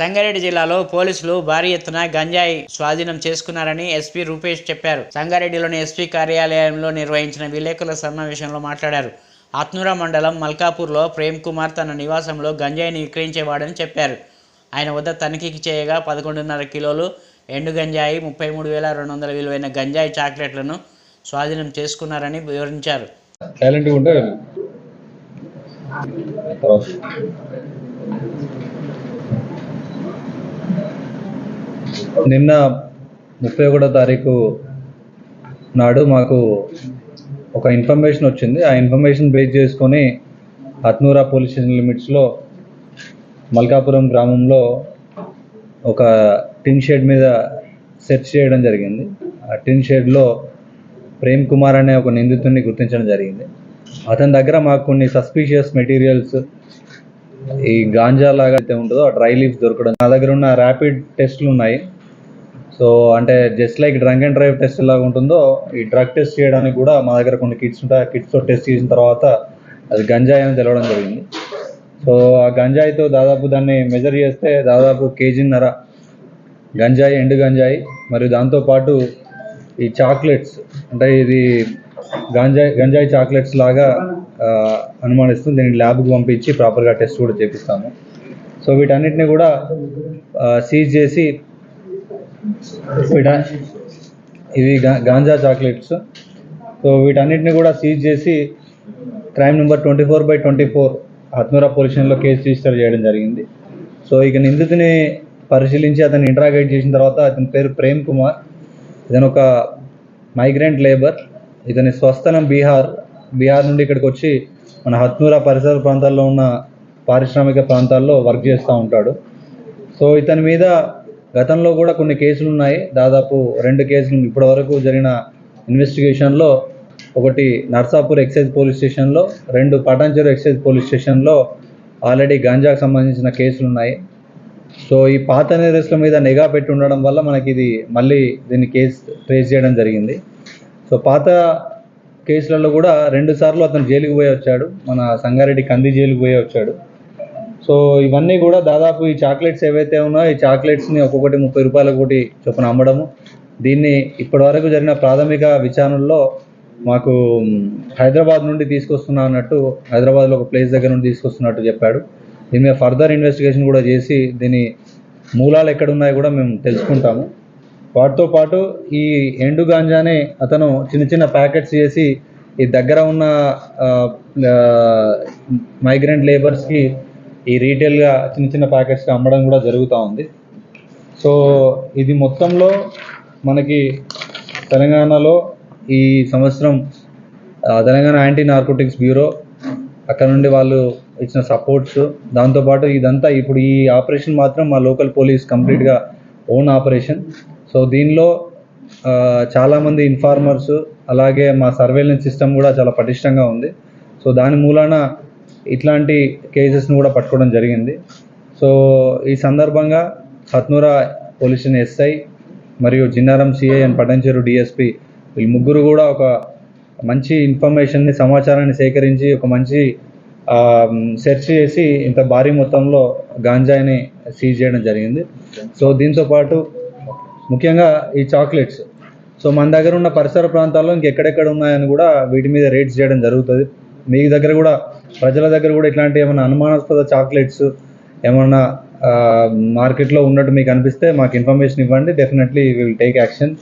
సంగారెడ్డి జిల్లాలో పోలీసులు భారీ ఎత్తున గంజాయి స్వాధీనం చేసుకున్నారని ఎస్పీ రూపేష్ చెప్పారు. సంగారెడ్డిలోని ఎస్పీ కార్యాలయంలో నిర్వహించిన విలేకరుల సమావేశంలో మాట్లాడారు. ఆత్నూరా మండలం మల్కాపూర్లో ప్రేమ్ కుమార్ తన నివాసంలో గంజాయిని విక్రయించేవాడని చెప్పారు. ఆయన వద్ద తనిఖీకి చేయగా పదకొండున్నర కిలోలు ఎండు గంజాయి ముప్పై మూడు వేల రెండు వందల విలువైన గంజాయి చాక్లెట్లను స్వాధీనం చేసుకున్నారని వివరించారు. నిన్న ముప్పై ఒకటో తారీఖు నాడు మాకు ఒక ఇన్ఫర్మేషన్ వచ్చింది. ఆ ఇన్ఫర్మేషన్ బేస్ చేసుకొని అత్నూరా పోలీస్ స్టేషన్ లిమిట్స్లో మల్కాపురం గ్రామంలో ఒక టిన్ షెడ్ మీద సెర్చ్ చేయడం జరిగింది. ఆ టిన్ షెడ్లో ప్రేమ్ కుమార్ అనే ఒక నిందితుడిని గుర్తించడం జరిగింది. అతని దగ్గర మాకు కొన్ని సస్పీషియస్ మెటీరియల్స్ ఈ గాంజా లాగా అయితే ఉంటుందో ఆ డ్రై లీవ్స్ దొరకడం నా దగ్గర ఉన్న ర్యాపిడ్ టెస్ట్లు ఉన్నాయి. సో అంటే just like drunk and drive test లాగా ఉంటుందో ఈ డ్రగ్ టెస్ట్ చేయడానికి కూడా మా దగ్గర కొన్ని కిట్స్ ఉంటాయి. ఆ కిట్స్తో టెస్ట్ చేసిన తర్వాత అది గంజాయి అని తెలవడం జరిగింది. సో ఆ గంజాయితో దాదాపు దాన్ని మెజర్ చేస్తే దాదాపు కేజీన్నర గంజాయి ఎండు గంజాయి మరియు దాంతోపాటు ఈ చాక్లెట్స్ అంటే ఇది గంజాయి గంజాయి చాక్లెట్స్ లాగా అనుమానిస్తుంది. దీన్ని ల్యాబ్కి పంపించి ప్రాపర్గా టెస్ట్ కూడా చేపిస్తాము. సో వీటన్నిటిని కూడా సీజ్ చేసి ఇవి గా- గాంజా చాక్లెట్స్. సో వీటన్నిటిని కూడా సీజ్ చేసి crime number twenty four by twenty four Hathnoora పొల్యూషన్లో case register చేయడం జరిగింది. సో ఇక నిందితుని పరిశీలించి అతను ఇంటరాగేట్ చేసిన తర్వాత అతని పేరు ప్రేమ్ కుమార్. ఇతను ఒక మైగ్రెంట్ లేబర్ ఇతని స్వస్థలం బీహార్. బీహార్ నుండి ఇక్కడికి వచ్చి మన హత్నూరా పరిసర ప్రాంతాల్లో ఉన్న పారిశ్రామిక ప్రాంతాల్లో వర్క్ చేస్తూ ఉంటాడు. సో ఇతని మీద గతంలో కూడా కొన్ని కేసులు ఉన్నాయి దాదాపు రెండు కేసులు ఇప్పటి వరకు జరిగిన ఇన్వెస్టిగేషన్లో ఒకటి నర్సాపూర్ ఎక్సైజ్ పోలీస్ స్టేషన్లో రెండు పటాన్చెరు ఎక్సైజ్ పోలీస్ స్టేషన్లో ఆల్రెడీ గాంజాకు సంబంధించిన కేసులు ఉన్నాయి సో ఈ పాత నేరస్తుల మీద నిఘా పెట్టి ఉండడం వల్ల మనకి ఇది మళ్ళీ దీన్ని కేసు ట్రేస్ చేయడం జరిగింది. సో పాత కేసులలో కూడా రెండు సార్లు అతను జైలుకి పోయి వచ్చాడు. మన సంగారెడ్డి కంది జైలుకి పోయి వచ్చాడు. సో ఇవన్నీ కూడా దాదాపు ఈ చాక్లెట్స్ ఏవైతే ఉన్నాయో ఈ చాక్లెట్స్ని ఒక్కొక్కటి ముప్పై రూపాయల కోటి చొప్పున అమ్మడము. దీన్ని ఇప్పటివరకు జరిగిన ప్రాథమిక విచారణలో మాకు హైదరాబాద్ నుండి తీసుకొస్తున్నా అన్నట్టు హైదరాబాద్లో ఒక ప్లేస్ దగ్గర నుండి తీసుకొస్తున్నట్టు చెప్పాడు. దీని మీద ఫర్దర్ ఇన్వెస్టిగేషన్ కూడా చేసి దీని మూలాలు ఎక్కడ ఉన్నాయో కూడా మేము తెలుసుకుంటాము. వాటితో పాటు ఈ ఎండు గాంజానే అతను చిన్న చిన్న ప్యాకెట్స్ చేసి ఈ దగ్గర ఉన్న మైగ్రెంట్ లేబర్స్కి ఈ రీటైల్గా చిన్న చిన్న ప్యాకెట్స్గా అమ్మడం కూడా జరుగుతూ ఉంది. సో ఇది మొత్తంలో మనకి తెలంగాణలో ఈ సంవత్సరం తెలంగాణ యాంటీ నార్కోటిక్స్ బ్యూరో అక్కడ నుండి వాళ్ళు ఇచ్చిన సపోర్ట్స్ దాంతోపాటు ఇదంతా ఇప్పుడు ఈ ఆపరేషన్ మాత్రం మా లోకల్ పోలీస్ కంప్లీట్గా ఓన్ ఆపరేషన్. సో దీనిలో చాలామంది ఇన్ఫార్మర్స్ అలాగే మా సర్వేలెన్స్ సిస్టమ్ కూడా చాలా పటిష్టంగా ఉంది. సో దాని మూలాన ఇట్లాంటి కేసెస్ని కూడా పట్టుకోవడం జరిగింది. సో ఈ సందర్భంగా హత్నూరా పోలీస్ స్టేషన్ ఎస్ఐ మరియు Jinnaram CI and Patancheru DSP వీళ్ళు ముగ్గురు కూడా ఒక మంచి ఇన్ఫర్మేషన్ని సమాచారాన్ని సేకరించి ఒక మంచి సెర్చ్ చేసి ఇంత భారీ మొత్తంలో గాంజాయిని సీజ్ చేయడం జరిగింది. సో దీంతో పాటు ముఖ్యంగా ఈ చాక్లెట్స్. సో మన దగ్గర ఉన్న పరిసర ప్రాంతాల్లో ఇంకెక్కడెక్కడ ఉన్నాయని కూడా వీటి మీద రేట్స్ చేయడం జరుగుతుంది. మీ దగ్గర కూడా ప్రజల దగ్గర కూడా ఇట్లాంటి ఏమైనా అనుమానాస్పద చాక్లెట్స్ ఏమన్నా మార్కెట్లో ఉన్నట్టు మీకు అనిపిస్తే మాకు ఇన్ఫర్మేషన్ ఇవ్వండి. Definitely will take action